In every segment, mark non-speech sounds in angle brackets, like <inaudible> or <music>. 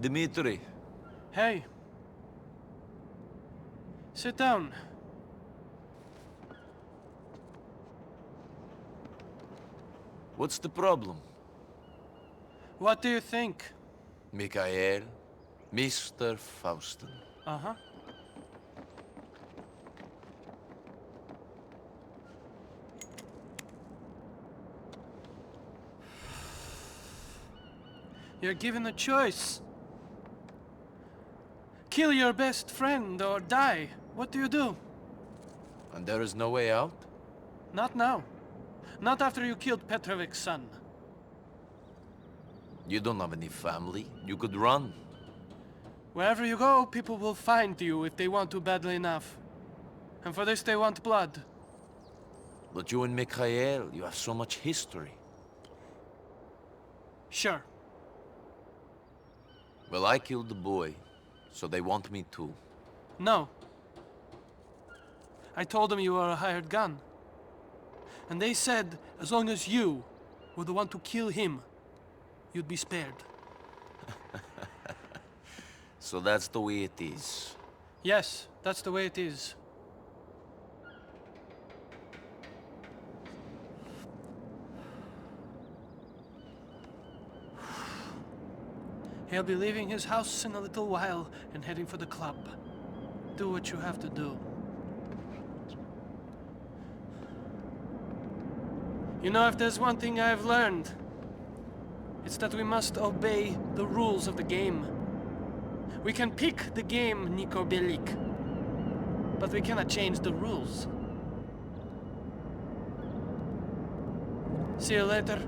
Dmitri, Hey. Sit down. what's the problem? What do you think? Mikhail, Mr. Faustin. Uh huh. You're given a choice. Kill your best friend or die. What do you do? And there is no way out? Not now. Not after you killed Petrovic's son. You don't have any family. You could run. Wherever you go, people will find you if they want to badly enough. And for this they want blood. But you and Mikhail, you have so much history. Sure. Well, I killed the boy, so they want me too. No. I told them you were a hired gun. And they said as long as you were the one to kill him, you'd be spared. <laughs> So that's the way it is. Yes, that's the way it is. He'll be leaving his house in a little while and heading for the club. Do what you have to do. You know, if there's one thing I've learned, it's that we must obey the rules of the game. We can pick the game, Niko Belik, but we cannot change the rules. See you later.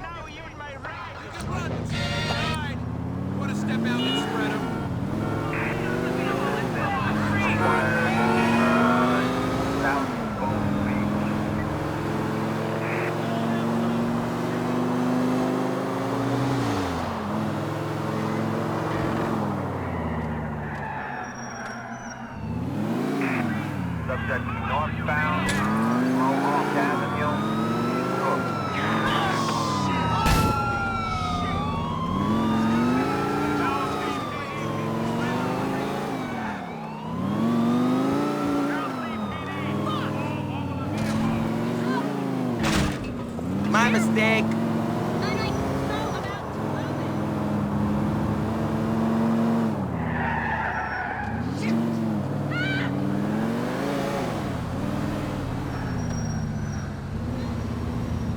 Now you may ride. You can run. Ride. Want to step out and spread 'em? Subject northbound, Mohawk Avenue. My mistake!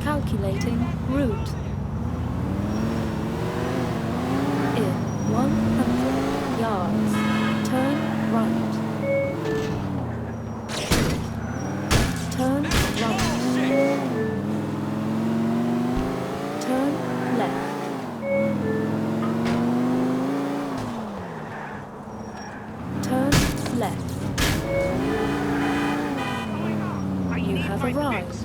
Calculating route. In 100 yards, turn right. Turn right. Turn left. Turn left. You have arrived.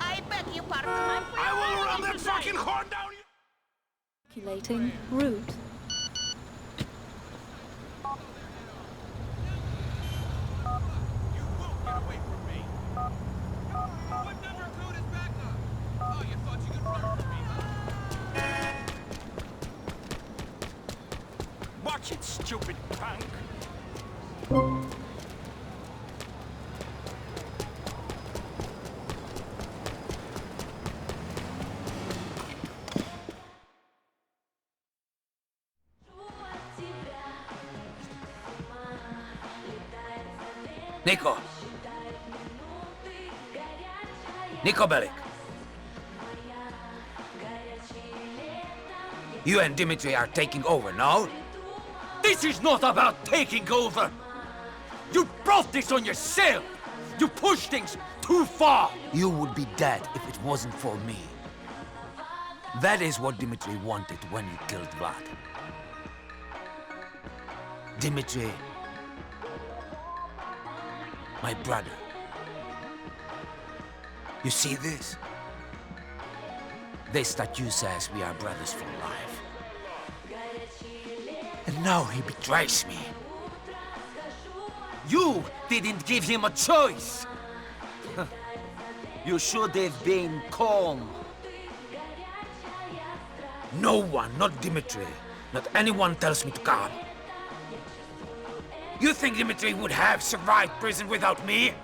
I beg your pardon, my friend. I will ram that fucking horn down you. Calculating route. You won't get away from me. What number code is back up? Oh, you thought you could run from me, huh? Watch it, stupid punk. Niko! Niko Belik! You and Dimitri are taking over, no? This is not about taking over! You brought this on yourself! You pushed things too far! You would be dead if it wasn't for me. That is what Dimitri wanted when he killed Vlad. Dimitri, my brother. You see this? This statue says we are brothers for life. And now he betrays me. You didn't give him a choice! <laughs> you should have been calm. No one, not Dimitri, not anyone tells me to come. You think Dimitri would have survived prison without me?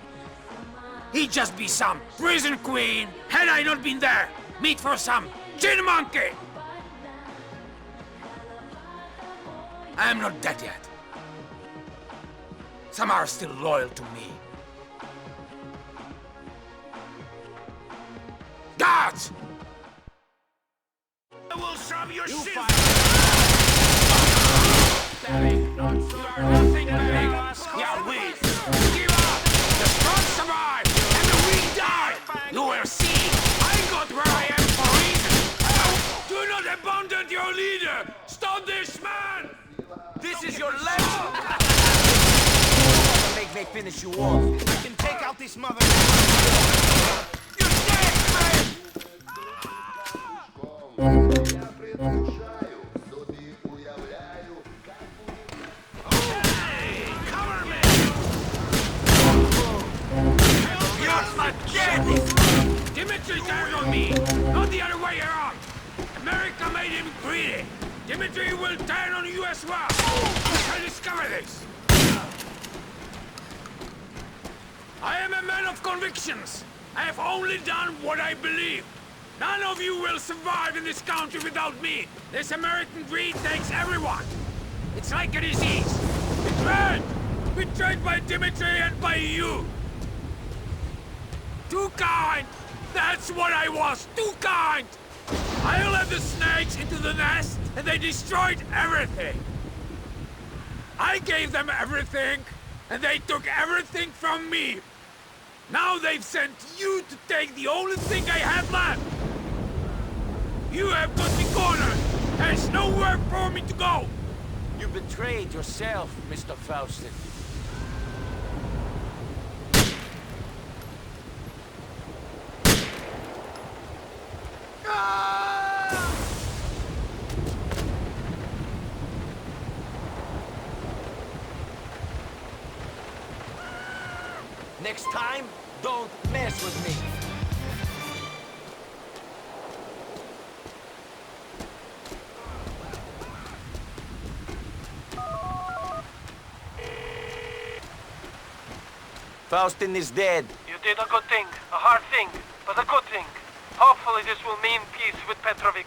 He'd just be some prison queen had I not been there. Meet for some chin monkey. I'm not dead yet. Some are still loyal to me. Me finish you off. I can take out this mother. You're dead, man! Cover me! You're my dead! Dimitri turned on me, not the other way around. America made him greedy. Dimitri will turn on you as well. We shall discover this. I am a man of convictions. I have only done what I believe. None of you will survive in this country without me. This American greed takes everyone. It's like a disease. Betrayed! Betrayed by Dimitri and by you. Too kind! That's what I was! Too kind! I let the snakes into the nest, and they destroyed everything! I gave them everything, and they took everything from me! Now they've sent you to take the only thing I have left! You have got me cornered! There's nowhere for me to go! You betrayed yourself, Mr. Faustin. Ah! Next time, don't mess with me. Faustin is dead. You did a good thing, a hard thing, but a good thing. Hopefully this will mean peace with Petrovic.